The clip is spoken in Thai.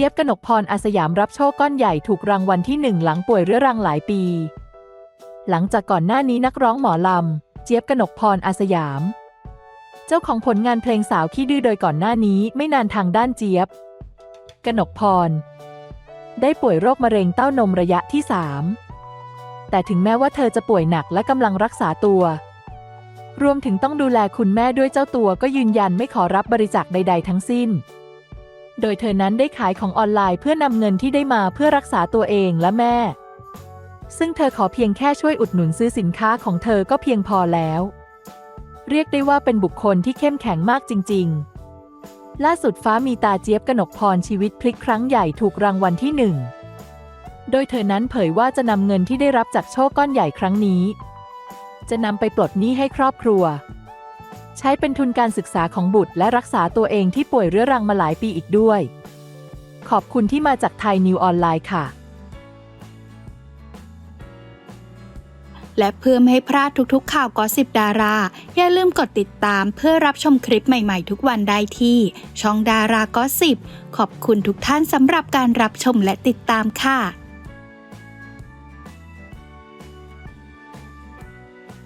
จี๊ยบกนกพรอาสยามรับโชคก้อนใหญ่ถูกรางวัลที่หนึ่งหลังป่วยเรื้อรังหลายปี หลังจากก่อนหน้านี้นักร้องหมอลำ เจี๊ยบกนกพรอาสยาม เจ้าของผลงานเพลงสาวขี้ดื้อโดยก่อนหน้านี้ไม่นานทางด้านเจี๊ยบ กนกพร ได้ป่วยโรคมะเร็งเต้านมระยะที่3แต่ถึงแม้ว่าเธอจะป่วยหนักและกำลังรักษาตัว รวมถึงต้องดูแลคุณแม่ด้วยเจ้าตัวก็ยืนยันไม่ขอรับบริจาคใด ๆ ทั้งสิ้น โดยเธอนั้นได้ขายของออนไลน์เพื่อนำเงินที่ได้มาเพื่อรักษาตัวเองและแม่ ซึ่งเธอขอเพียงแค่ช่วยอุดหนุนซื้อสินค้าของเธอก็เพียงพอแล้ว เรียกได้ว่าเป็นบุคคลที่เข้มแข็งมากจริง ๆ ล่าสุดฟ้ามีตาเจี๊ยบกนกพรชีวิตพลิกครั้งใหญ่ถูกรางวัลที่หนึ่งโดยเธอนั้นเผยว่าจะนำเงินที่ได้รับจากโชคก้อนใหญ่ครั้งนี้ จะนำไปปลดหนี้ให้ครอบครัว ใช้เป็นทุนการศึกษาของบุตรและรักษาตัวเองที่ป่วยเรื้อรังมาหลายปีอีกด้วย ขอบคุณที่มาจากไทยนิวออนไลน์ค่ะ และเพื่อไม่ให้พลาดทุกๆ ข่าวกอสิบดารา อย่าลืมกดติดตามเพื่อรับชมคลิปใหม่ๆ ทุกวันได้ที่ ช่องดารากอสิบขอบคุณทุกท่านสำหรับการรับชมและติดตามค่ะ